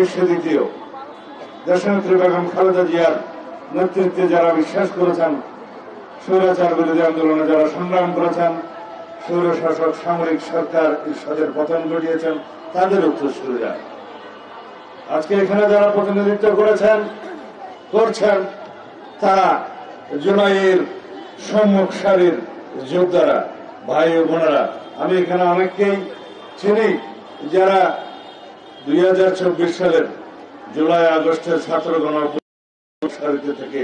বিশ্বে দ্বিতীয়। দেশনেত্রী বেগম খালেদা জিয়ার নেতৃত্বে যারা বিশ্বাস করেছেন, স্বৈরাচার বিরোধী আন্দোলনে যারা সংগ্রাম করেছেন স্বৈর শাসক সামরিক সরকার ঈশ্বরের পতন ঘটিয়েছেন, তাদের উত্তরসূরিরা। আজকে এখানে যারা প্রতিনিধিত্ব করেছেন, করছেন, তারা জুলাইয়ের সম্মুখ সারির যোদ্ধারা, ভাই বোনেরা। আমি এখানে অনেককেই চিনি যারা দুই হাজার চব্বিশ সালের জুলাই, আগস্টের ছাত্র গণ সারিতে থেকে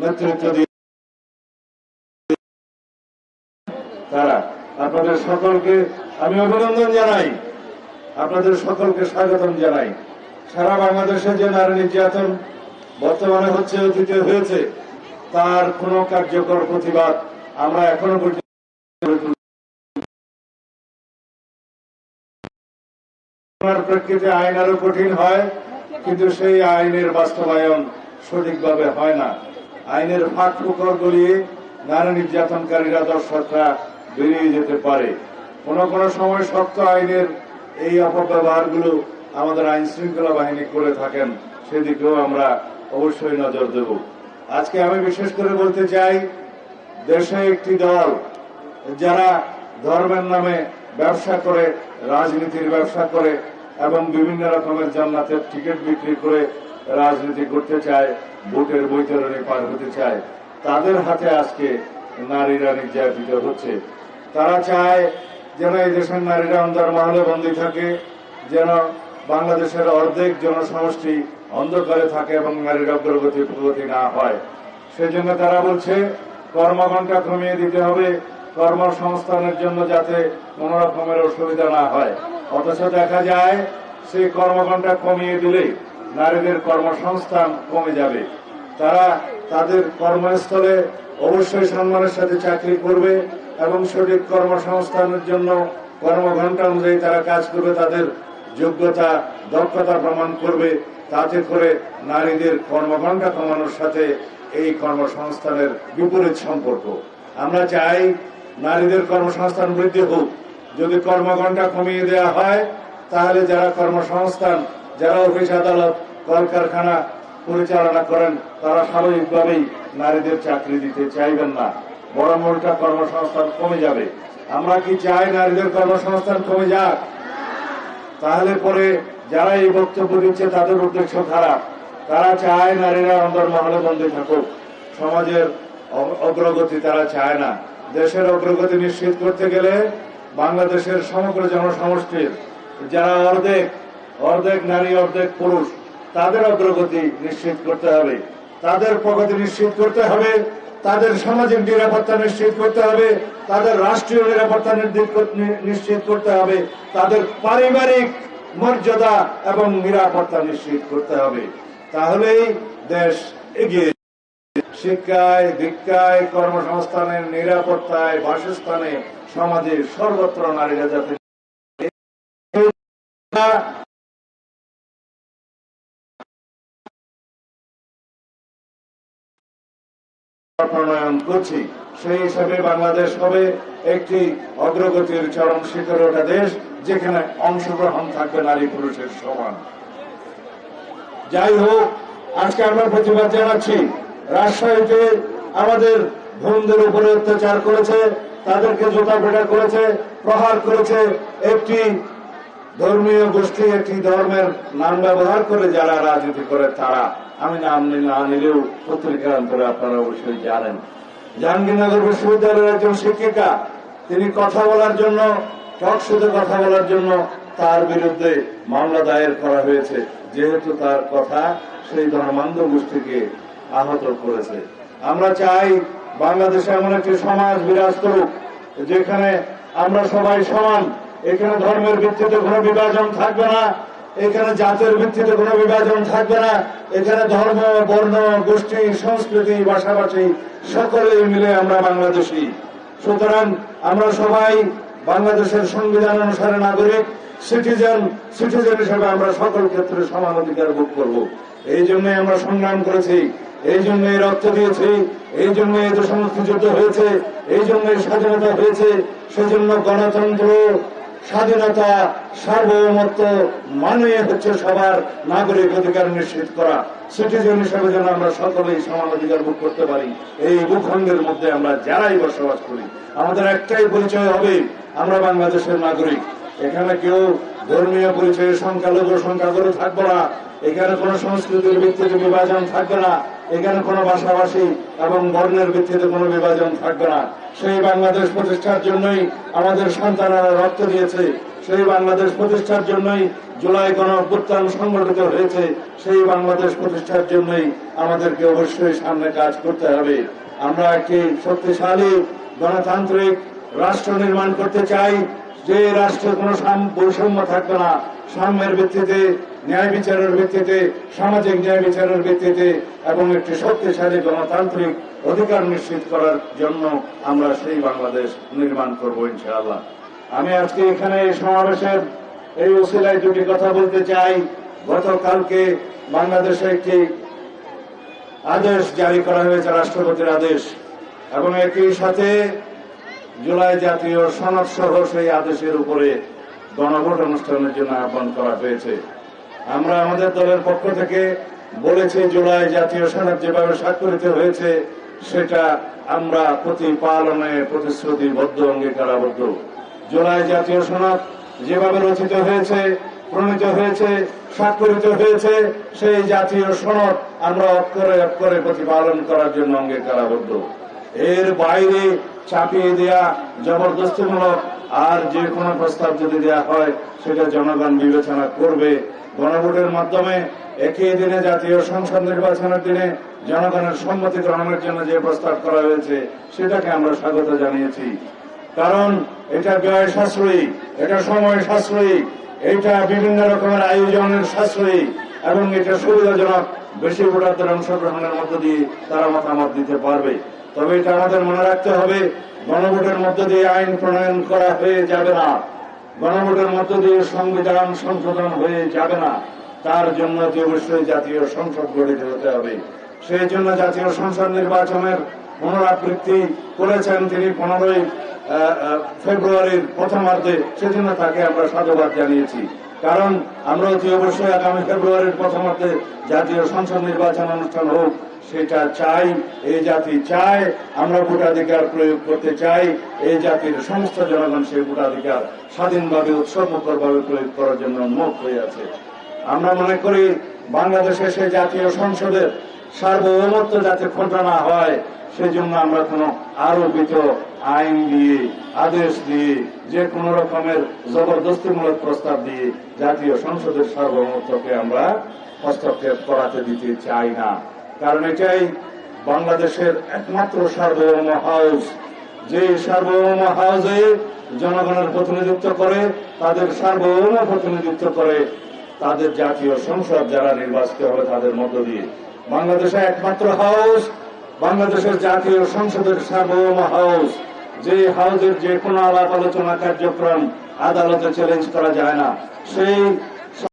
নেতৃত্ব দিয়ে তারা আপনাদের সকলকে আমি অভিনন্দন জানাই। আপনাদের সকলকে স্বাগতম জানাই। সারা বাংলাদেশে যে নারী নির্যাতন বর্তমানে হচ্ছে, অতীতে হয়েছে, তার কোন কার্যকর প্রতিবাদ আমরা এখনও ঘটনার প্রেক্ষিতে আইন আরও কঠিন হয়, কিন্তু সেই আইনের বাস্তবায়ন সঠিকভাবে হয় না। আইনের ফাঁক ফুকর গলিয়ে নারী নির্যাতনকারীরা দর্শকরা বেরিয়ে যেতে পারে। কোন কোন সময় শক্ত আইনের এই অপব্যবহারগুলো আমাদের আইন শৃঙ্খলা বাহিনী করে থাকেন, সেদিকেও আমরা অবশ্যই নজর দেব। আজকে আমি বিশেষ করে বলতে চাই, দেশে একটি দল যারা ধর্মের নামে ব্যবসা করে, রাজনীতির ব্যবসা করে এবং বিভিন্ন রকমের জান্নাতের টিকিট বিক্রি করে রাজনীতি করতে চায়, ভোটের বৈতরণী পার হতে চায়। তাদের হাতে আজকে নারীরা নির্যাতিত হচ্ছে। তারা চায় যেন এই দেশের নারীরা অন্ধকার মহলে বন্দী থাকে, যেন বাংলাদেশের অর্ধেক জনসমষ্টি অন্ধকারে থাকে এবং নারীর অগ্রগতি প্রগতি না হয়। সেজন্য তারা বলছে, কর্মঘণ্টা কমিয়ে দিতে হবে। কর্মসংস্থানের জন্য যাতে কোন রকমের অসুবিধা না হয়। অথচ দেখা যায়, সেই কর্মঘণ্টা কমিয়ে দিলে নারীদের কর্মসংস্থান কমে যাবে। তারা তাদের কর্মস্থলে অবশ্যই সম্মানের সাথে চাকরি করবে এবং সঠিক কর্মসংস্থানের জন্য কর্মঘণ্টা অনুযায়ী তারা কাজ করবে, তাদের যোগ্যতা, দক্ষতা প্রমাণ করবে। তাতে করে নারীদের কর্মঘণ্টা কমানোর সাথে এই কর্মসংস্থানের বিপরীত সম্পর্ক। আমরা চাই নারীদের কর্মসংস্থান বৃদ্ধি হোক। যদি কর্মঘণ্টা কমিয়ে দেওয়া হয়, তাহলে যারা কর্মসংস্থান, যারা অফিস আদালত, কলকারখানা পরিচালনা করেন, তারা স্বাভাবিকভাবেই নারীদের চাকরি দিতে চাইবেন না। বড় মোটা কর্মসংস্থান কমে যাবে। আমরা কি চাই নারীদের কর্মসংস্থান কমে যাক? তাহলে পরে যারা এই বক্তব্য দিচ্ছে তাদের উদ্দেশ্য খারাপ। তারা চায় নারীরা অন্দর মহলে বন্দী থাকুক। সমাজের অগ্রগতি তারা চায় না। দেশের অগ্রগতি নিশ্চিত করতে গেলে বাংলাদেশের সমগ্র জনসমষ্টির যারা অর্ধেক অর্ধেক নারী, অর্ধেক পুরুষ, তাদের অগ্রগতি নিশ্চিত করতে হবে। তাদের প্রগতি নিশ্চিত করতে হবে, তাদের সামাজিক নিরাপত্তা নিশ্চিত করতে হবে, তাদের রাষ্ট্রীয় নিরাপত্তা নিশ্চিত করতে হবে, তাদের পারিবারিক মর্যাদা এবং নিরাপত্তা নিশ্চিত করতে হবে। তাহলেই দেশ এগিয়ে শিক্ষায়, দীক্ষায়, কর্মসংস্থানের নিরাপত্তায়, বাসস্থানে সমাজে সর্বত্র নারীরা যাতে প্রণয়ন করছি, সেই হিসাবে বাংলাদেশ হবে একটি অগ্রগতির চরম শিখরে ওঠা দেশ, যেখানে অংশগ্রহণ থাকবে নারী পুরুষের সমান। যাই হোক, আজকে আমরা প্রতিবাদ জানাচ্ছি। রাজশাহীতে আমাদের বোনদের উপরে অত্যাচার করেছে, তাদেরকে জোতা পেটা করেছে, প্রহার করেছে একটি ধর্মীয় গোষ্ঠী, একটি ধর্মের নাম ব্যবহার করে যারা রাজনীতি করে তারা। আমি নাম নি- নিলেও পত্রিকার অন্তরে আপনারা অবশ্যই জানেন। জাহাঙ্গীরনগর বিশ্ববিদ্যালয়ের একজন শিক্ষিকা, তিনি কথা বলার জন্য টকশোতে কথা বলার জন্য তার বিরুদ্ধে মামলা দায়ের করা হয়েছে। যেহেতু তার কথা সেই ধর্মান্ধ গোষ্ঠীকে আহত করেছে। আমরা চাই বাংলাদেশে এমন একটি সমাজ বিরাজ করুক, যেখানে আমরা সবাই সমান। এখানে ধর্মের ভিত্তিতে কোনো বিভাজন থাকবে না, এখানে জাতের ভিত্তিতে কোনো বিভাজন থাকবে না, এখানে ধর্ম, বর্ণ, গোষ্ঠী, সংস্কৃতি, ভাষাভাষী, সকলেই মিলে আমরা বাংলাদেশি। সুতরাং আমরা সবাই বাংলাদেশের সংবিধান অনুসারে নাগরিক, সিটিজেন সিটিজেন হিসেবে আমরা সকল ক্ষেত্রে সমান অধিকার ভোগ করব। এই জন্যই আমরা সংগ্রাম করেছি, এই জন্যই রক্ত দিয়েছি, এই জন্য এই দেশ মুক্তিযুদ্ধ হয়েছে, এই জন্যই স্বাধীনতা হয়েছে, সেজন্য গণতন্ত্র, স্বাধীনতা, সার্বভৌমত্ব মানে হচ্ছে সবার নাগরিক অধিকার নিশ্চিত করা। সিটিজেন হিসেবে যেন আমরা সকলেই সমান অধিকার ভোগ করতে পারি, এই ভূখণ্ডের মধ্যে আমরা যারাই বসবাস করি, আমাদের একটাই পরিচয় হবে, আমরা বাংলাদেশের নাগরিক। এখানে কেউ ধর্মীয় পরিচয়ে সংখ্যালঘু সংখ্যাগুরু থাকব না। এখানে কোনো সংস্কৃতির ভিত্তিতে বিভাজন থাকবে না। এখানে কোনো ভাষাভাষী এবং বর্ণের ভিত্তিতে কোনো বিভাজন থাকবে না। সেই বাংলাদেশ প্রতিষ্ঠার জন্যই আমাদের সন্তানেরা রক্ত দিয়েছে। সেই বাংলাদেশ প্রতিষ্ঠার জন্যই জুলাই গণ অভ্যুত্থান সংগঠিত হয়েছে। সেই বাংলাদেশ প্রতিষ্ঠার জন্যই আমাদেরকে অবশ্যই সামনে কাজ করতে হবে। আমরা একটি শক্তিশালী গণতান্ত্রিক রাষ্ট্র নির্মাণ করতে চাই। যে রাষ্ট্রে কোনো বৈষম্য থাকবে না, সাম্যের ভিত্তিতে, ন্যায় বিচারের ভিত্তিতে, সামাজিক ন্যায় বিচারের ভিত্তিতে এবং একটি শক্তিশালী গণতান্ত্রিক অধিকার নিশ্চিত করার জন্য আমরা সেই বাংলাদেশ নির্মাণ করব ইনশাআল্লাহ। আমি আজকে এখানে এই সমাবেশের এই ওসিলায় দুটি কথা বলতে চাই। গতকালকে বাংলাদেশে একটি আদেশ জারি করা হয়েছে, রাষ্ট্রপতির আদেশ। এবং একই সাথে জুলাই জাতীয় সনদ সহ সেই আদেশের উপরে গণভোট অনুষ্ঠানের জন্য আহ্বান করা হয়েছে। আমরা আমাদের দলের পক্ষ থেকে বলেছি, জুলাই জাতীয় সনদ যেভাবে স্বাক্ষরিত হয়েছে, সেটা আমরা প্রতিপালনে প্রতিশ্রুতিবদ্ধ, অঙ্গীকারাবদ্ধ। জুলাই জাতীয় সনদ যেভাবে রচিত হয়েছে, প্রণীত হয়েছে, স্বাক্ষরিত হয়েছে, সেই জাতীয় সনদ আমরা অক্ষরে অক্ষরে প্রতিপালন করার জন্য অঙ্গীকারাবদ্ধ। এর বাইরে চাপিয়ে দেয়া জবরদস্তিমূলক আর যে কোনো প্রস্তাব যদি দেয়া হয়, সেটা জনগণ বিবেচনা করবে। গণভোটের মাধ্যমে একই দিনে জাতীয় সংসদ নির্বাচনের দিনে জনগণের সম্মতি গ্রহণের জন্য যে প্রস্তাব করা হয়েছে, সেটাকে আমরা স্বাগত জানিয়েছি। কারণ এটা ব্যয় সাশ্রয়ী, এটা সময় সাশ্রয়ী, এটা বিভিন্ন রকমের আয়োজনের সাশ্রয়ী, এবং এটা সুবিধাজনক বেশি ভোটারদের অংশগ্রহণের মধ্য দিয়ে তারা মতামত দিতে পারবে। তবে এটা আমাদের মনে রাখতে হবে, গণভোটের মধ্য দিয়ে আইন প্রণয়ন করা হয়ে যাবে না। গণভোটের মধ্য দিয়ে সংবিধান সংশোধন হয়ে যাবে না। তার জন্য অবশ্যই জাতীয় সংসদ গঠিত হতে হবে। সেই জন্য জাতীয় সংসদ নির্বাচনের পুনরাবৃত্তি করেছেন তিনি পনেরোই ফেব্রুয়ারির প্রথমার্ধে। সেজন্য তাকে আমরা সাধুবাদ জানিয়েছি। কারণ আমরা অতি অবশ্যই আগামী ফেব্রুয়ারির প্রথমার্ধে জাতীয় সংসদ নির্বাচন অনুষ্ঠান হোক সেটা চাই এই জাতি চায়, আমরা ভোটাধিকার প্রয়োগ করতে চাই এই জাতির সমস্ত জনগণ সেই ভোটাধিকার স্বাধীনভাবে, উৎসবমুখরভাবে প্রয়োগ করার জন্য উন্মুখ হয়ে আছে। আমরা মনে করি, বাংলাদেশে সেই জাতীয় সংসদের সার্বভৌমত্ব যাতে খোঁটা না হয়, সেজন্য আমরা কোনো আরোপিত আইন দিয়ে, আদেশ দিয়ে, যে কোনো রকমের জবরদস্তিমূলক প্রস্তাব দিয়ে জাতীয় সংসদের সার্বভৌমত্বকে আমরা হস্তক্ষেপ করাতে দিতে চাই না। কারণ এটাই বাংলাদেশের একমাত্র সার্বভৌম হাউস। যে সার্বভৌম হাউসে জনগণের প্রতিনিধিত্ব করে, তাদের সার্বভৌম প্রতিনিধিত্ব করে, তাদের জাতীয় সংসদ যারা নির্বাচিত হবে তাদের মধ্য দিয়ে। বাংলাদেশে একমাত্র হাউস, বাংলাদেশের জাতীয় সংসদের সার্বভৌম হাউস। যে হাউসের যে কোনো আলাপ আলোচনা কার্যক্রম আদালতে চ্যালেঞ্জ করা যায় না। সেই